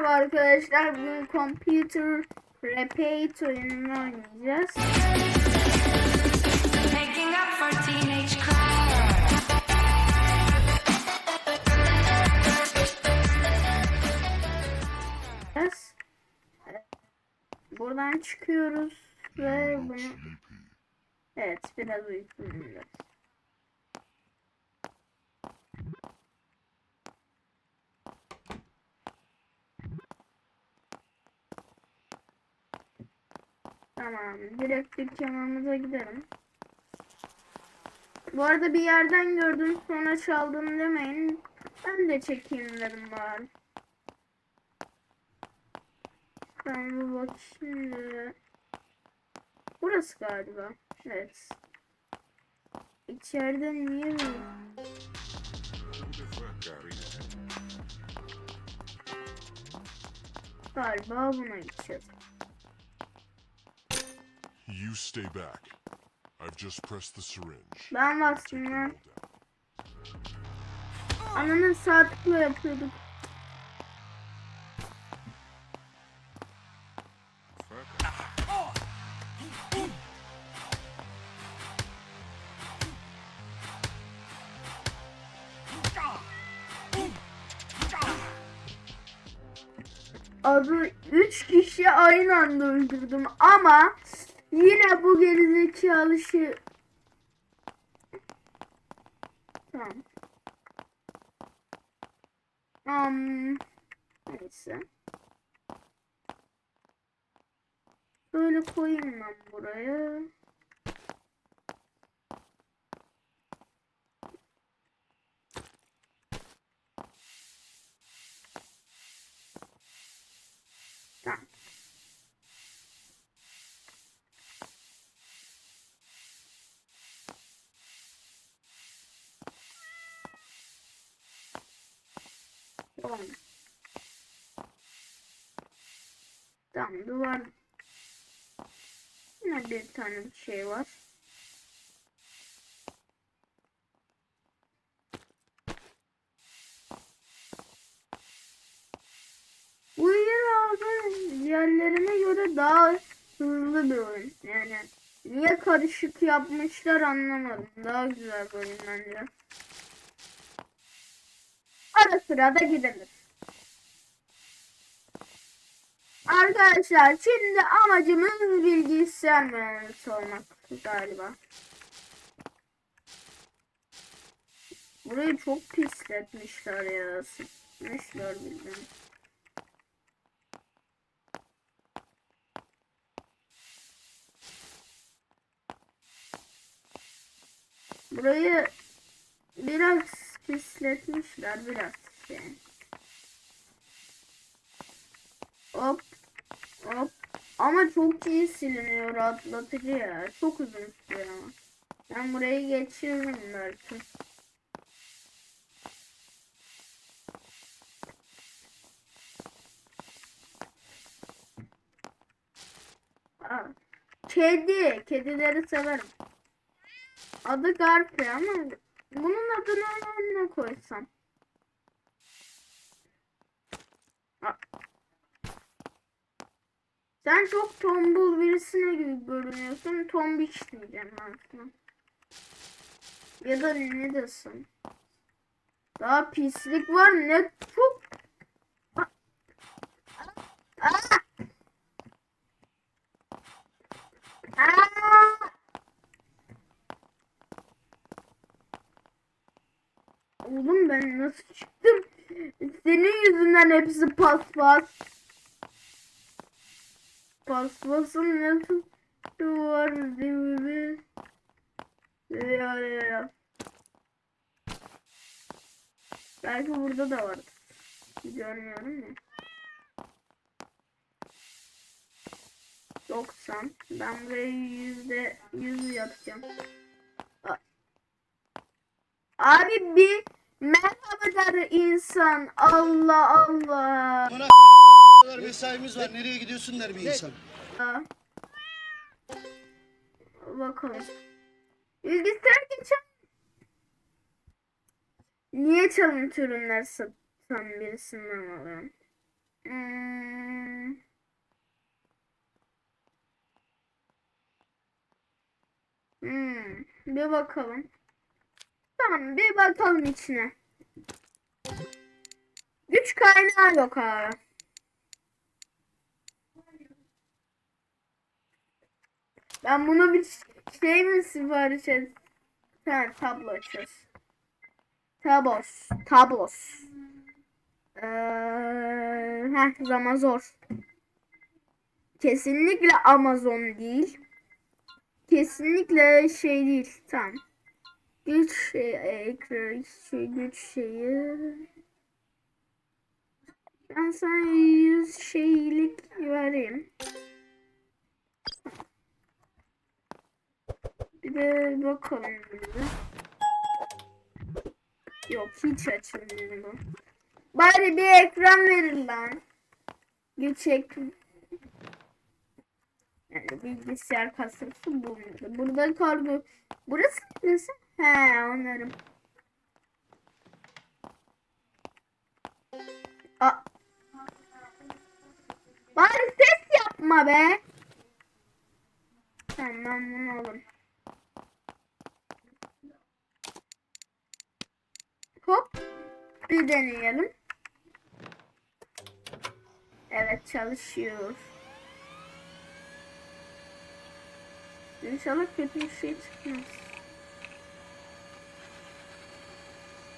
Merhaba arkadaşlar. Bugün Computer Repeat oyununu oynayacağız. Making up for teenage cry. Yes. Buradan çıkıyoruz ve bunu... Evet biraz uykuluyum. Tamam, direkt dükkanımıza gidelim. Bu arada bir yerden gördüm sonra çaldım demeyin. Ben de çekeyim dedim bari. Ben bir bak şimdi. Burası galiba. Evet. İçeride niye böyle? Galiba buna gideceğiz. You stay back. I've just pressed the syringe. Ben bastım lan. Ananın sağ tıkla yapıyorduk. Abi 3 kişi aynı anda öldürdüm ama yine bu gerizekalı şey Tamam. Um, neyse. Böyle koyayım ben buraya. Tamam. Tamam. Tamam duvar. Yine bir tane şey var. Diğerlerine göre daha hızlı bir oyun. Yani niye karışık yapmışlar anlamadım. Daha güzel bir oyun bence. Ara sıra da gidilir. Arkadaşlar şimdi amacımız bilgisayar mühendisi olmak galiba. Burayı çok pisletmişler ya. Sıkmışlar bilmem. Burayı biraz pisletmişler biraz şey. Hop hop ama çok iyi siliniyor rahatlatıcı ya. Çok uzun sürüyor ama. Ben burayı geçiririm belki. Aa, kedi. Kedileri severim. Adı Garfield ama bunun adını ne koysam? Sen çok tombul birisine gibi görünüyorsun. Tombiş diyeceğim ben sana. Ya da ne desin? Daha pislik var ne çok. Oğlum ben nasıl çıktım? Senin yüzünden hepsi paspas. Paspasın nasıl var değil mi? Ya ya. Belki burada da var. Görmüyorum ya. 90. Ben buraya yüzde yüz yapacağım. Abi bir merhaba der insan. Allah Allah. Kadar mesaimiz var. Nereye gidiyorsun der bir insan. Bakalım. Bilgisayar geçen Niye çalıntı ürünler satan birisinden alıyorum? Hmm. Hmm. Bir bakalım. Tamam bir bakalım içine. Güç kaynağı yok abi. Ben bunu bir şey mi sipariş et? Ha, tablo açacağız. Tabos. Tablos. Ee, heh, zaman zor. Kesinlikle Amazon değil. Kesinlikle şey değil. Tamam. Güç şey, ekran, şey, güç şeyi. Ben sana 100 şeylik vereyim. Bir de bakalım burada. Yok hiç açılmıyor. Bari bir ekran verin lan. Güç ekran. Yani bilgisayar kasası bulundu. Burada kargo. Burası neresi? He anlarım. A Bari ses yapma be. Tamam ben bunu alırım. Hop. Bir deneyelim. Evet çalışıyor. İnşallah kötü bir şey çıkmaz.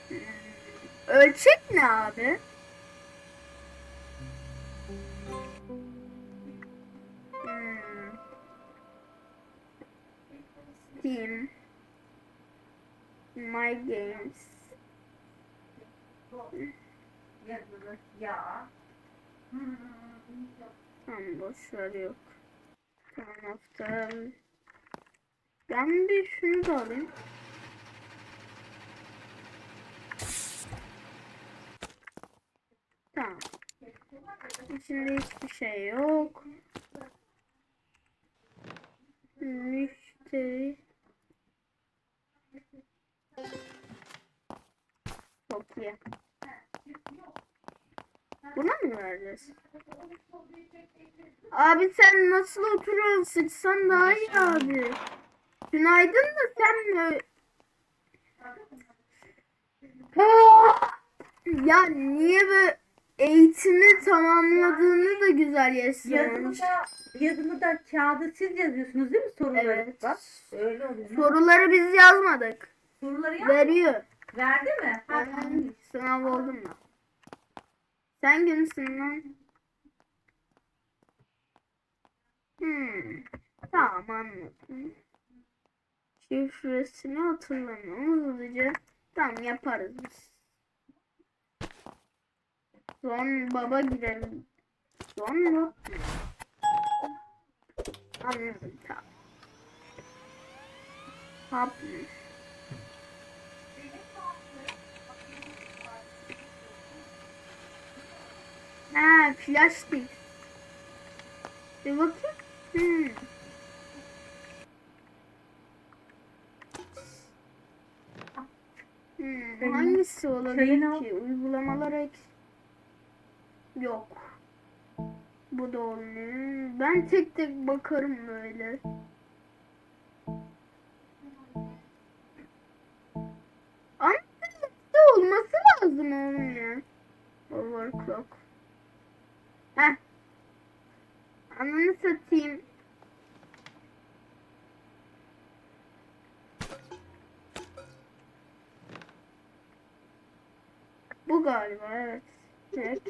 Hmm. Ölçek ne abi? Hmm. Steam. My games. Tamam boş ver yok. Tamam hafta. Ben bir şunu da alayım. Tamam. İçinde hiçbir şey yok. Müşteri. Çok iyi. Buna mı vereceğiz? Abi sen nasıl oturuyorsun? Sıçsan daha iyi abi. Günaydın da sen mi? Ya niye böyle eğitimi tamamladığını da güzel Yazımı yazıyormuş. da, yazımı da kağıda siz yazıyorsunuz değil mi soruları? Evet. Bak öyle oluyor. Soruları biz yazmadık. Soruları yaz. Veriyor. Verdi mi? Ha, Ben sınav oldum mu? Sen kimsin lan? Hmm. Tamam anladım. Şifresini hatırlamıyorum hızlıca. Tamam yaparız biz. Son baba girelim. Son mu? Anladım tamam. Hapmış. Ha plastik. Bir bakayım. Hmm. Hmm, hangisi olabilir ki? Uygulamalar ek... Yok. Bu da olmuyor. Ben tek tek bakarım böyle. Ankara'da olması lazım oğlum ya. Overclock. Heh. Ananı satayım. Bu galiba evet. Evet.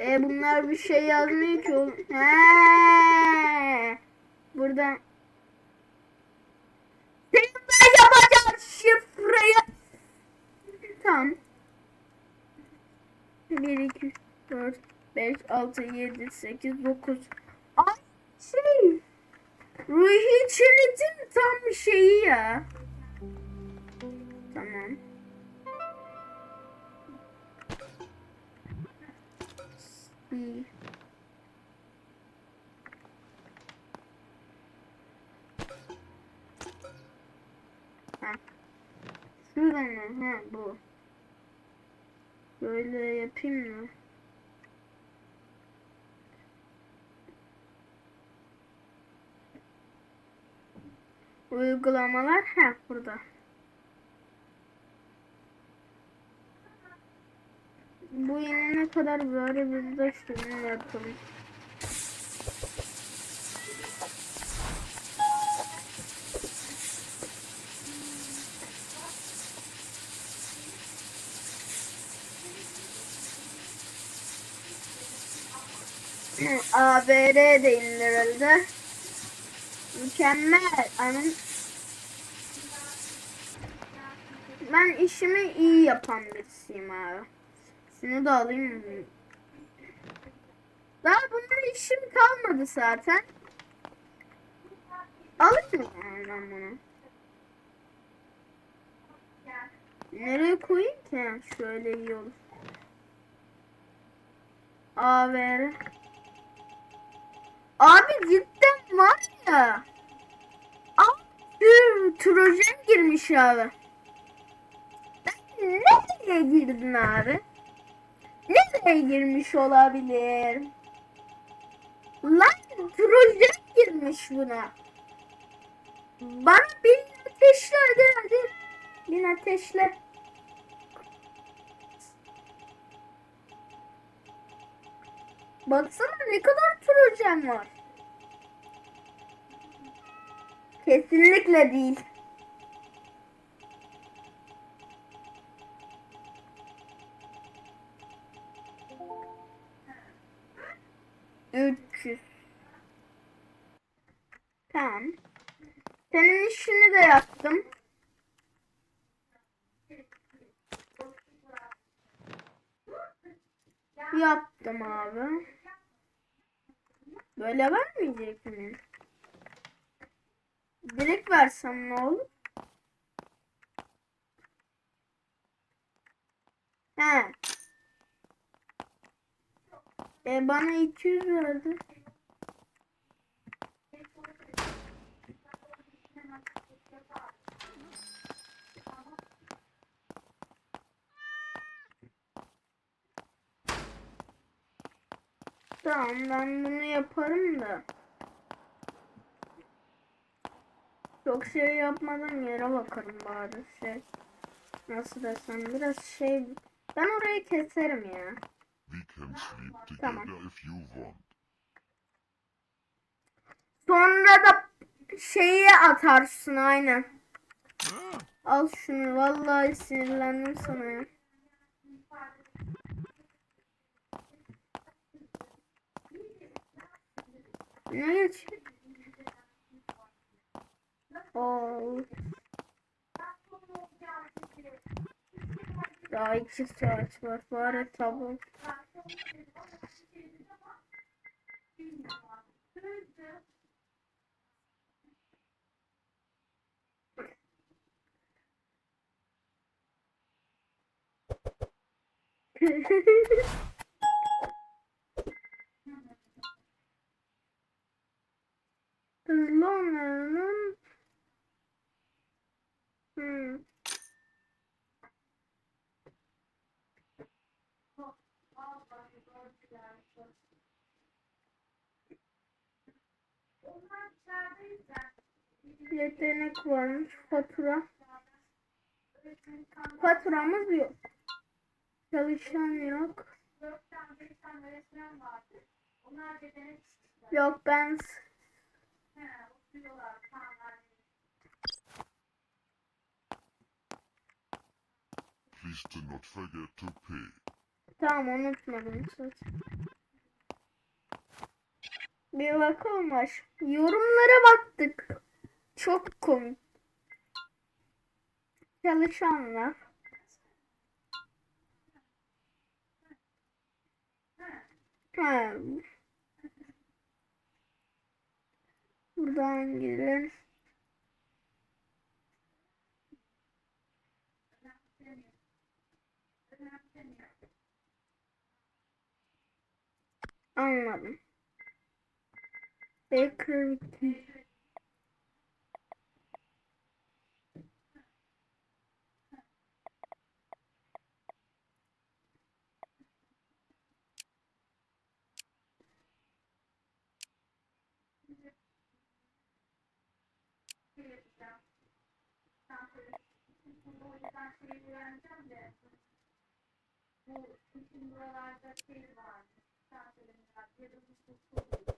E bunlar bir şey yazmıyor ki oğlum. He. Buradan. Senin ben yapacağım şifreyi. Tamam. 1, 2, 3, 4, 5, 6, 7, 8, 9. Ay şey. Ruhi Çenet'in tam şeyi ya. Tamam. İyi. Ha. Şurada mı? Ha bu. Böyle yapayım mı? Uygulamalar ha burada. Bu yine ne kadar böyle biz de şunu yapalım. ABR de indirildi. Mükemmel. Anın ben işimi iyi yapan birisiyim abi. Şunu da alayım mı? Daha bunun işim kalmadı zaten. Alayım mı ben bunu? Nereye koyayım ki? Şöyle iyi olur. AVR. Abi cidden var ya. Abi Trojan girmiş abi. Ben nereye girdin abi? Nereye girmiş olabilir? Lan Trojan girmiş buna. Bana bin ateşle hadi hadi. Bin ateşle. Baksana ne kadar Trojan var. Kesinlikle değil. Üç yüz. Tamam. Senin işini de yaptım. Yaptım abi. Böyle vermeyecek mi? Direkt versem ne olur? He. E bana 200 verdi. Tamam ben bunu yaparım da. Çok şey yapmadan yere bakarım bari şey. Nasıl desem biraz şey. Ben orayı keserim ya. Tamam. Sonra da şeyi atarsın aynen. Al şunu vallahi sinirlendim sana ya. Geç? Oo. Daha iki saat var. Bari tamam. Hızlı olmanın hmm. Yetenek varmış fatura. Faturamız yok. Çalışan yok. Yok ben Please do not forget to pay. Tamam unutmadım. Bir bakalım baş. Yorumlara baktık. Çok komik. Çalışanlar. Ha. Buradan gidelim. Anladım. Baker. Bu bütün buralarda şey var. Sen söylemişler. Yarılmış bu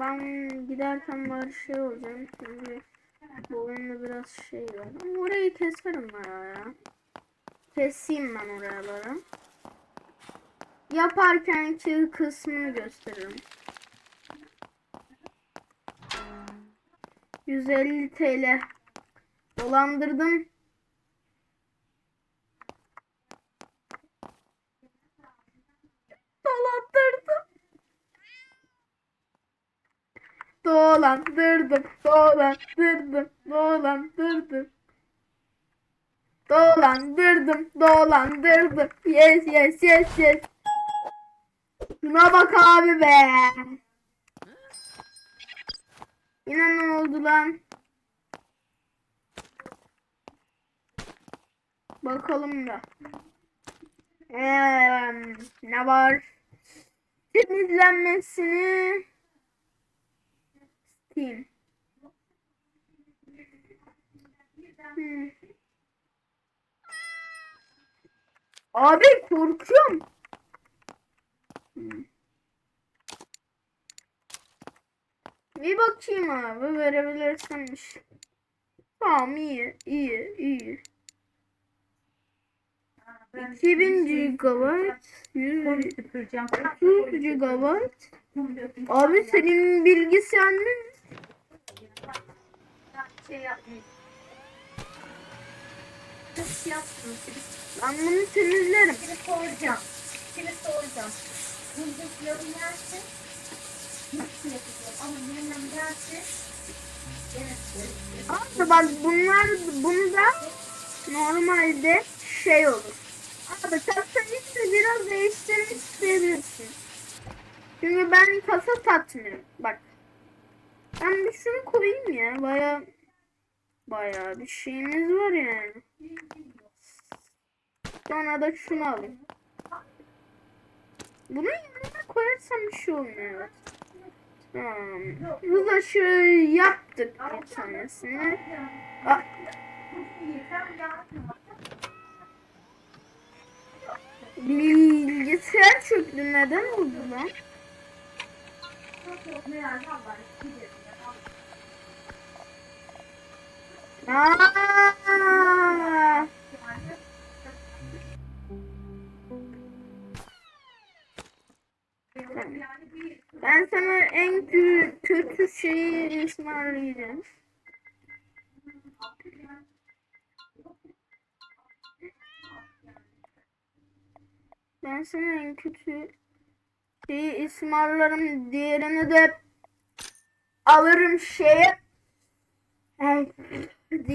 Ben giderken bari şey olacağım çünkü bu oyunda biraz şey var. Ama Orayı keserim ben ya. Keseyim ben oraları. Yaparkenki kısmını gösteririm. 150 TL. Dolandırdım. Dolandırdım. Dolandırdım. Dolandırdım. Dolandırdım. Dolandırdım. Yes yes yes yes. Şuna bak abi be. Yine ne oldu lan? Bakalım da. Ee, ne var? Temizlenmesini Steam. Hmm. Abi korkuyorum. Hmm. Bir bakayım abi verebilirsinmiş. Tamam iyi iyi iyi. 2000 GB 100 Süpüreceğim. 100 GB Abi senin bilgisayar ne? Şey yapmayayım. Kız yaptım. Ben bunu temizlerim. Şimdi soracağım. Şimdi soracağım. Buzlukları yersin. Nasıl yapacağım? Ama yeniden derse Abi bak bunlar bunda normalde şey olur. Abi kasayı ise biraz değiştirmek isteyebilirsin. Çünkü ben kasa tatminim. Bak. Ben bir şunu koyayım ya. Baya baya bir şeyimiz var yani. Sonra da şunu alayım. Bunu yanına koyarsam bir şey olmuyor. Tamam. Aşırı yaptık bir tanesini. Aa, bilgisayar çöktü. Neden oldu lan? Ben sana en kö- kötü şeyi ısmarlayacağım. Ben sana en kötü şeyi ısmarlarım. Diğerini de alırım şeye.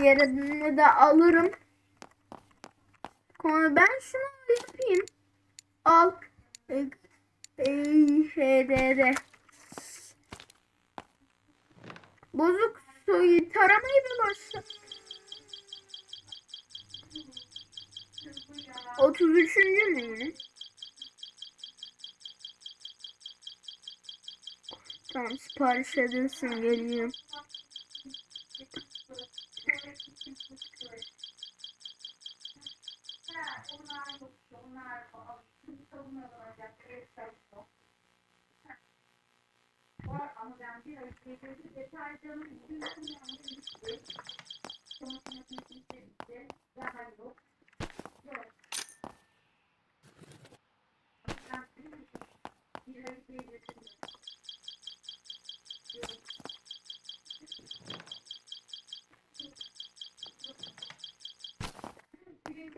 Ay, Diğerini de alırım. Ben şunu yapayım. Al. HDD. Bozuk suyu taramayı mı başla? 33. mü yine? Tamam sipariş edilsin geliyorum.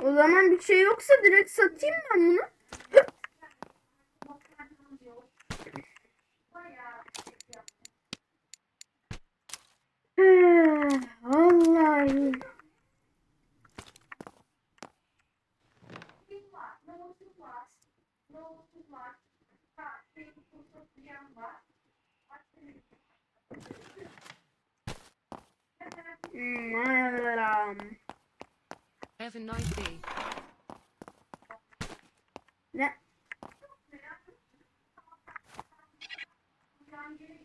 O zaman bir şey yoksa direkt satayım ben bunu. Ne?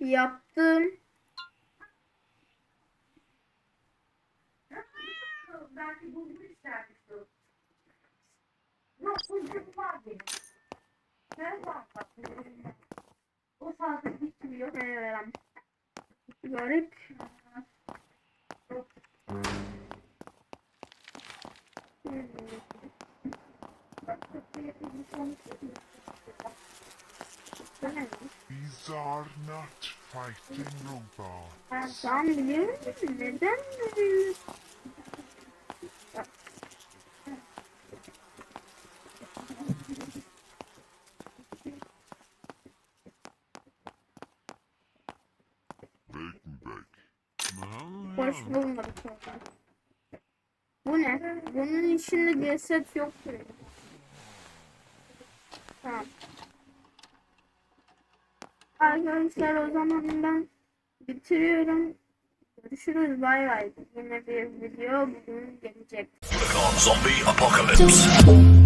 Yaptım. Belki. Yok. O fazla bitmiyor. Hmm, Garip. These are not fighting robots. Tamam biliyorum. Neden böyle? Hoş bulmadık. Bu ne? Bunun içinde ceset yoktur. Tamam. Arkadaşlar o zaman ben bitiriyorum. Görüşürüz bay bay. Yine bir video bugün gelecek. Zombie apocalypse.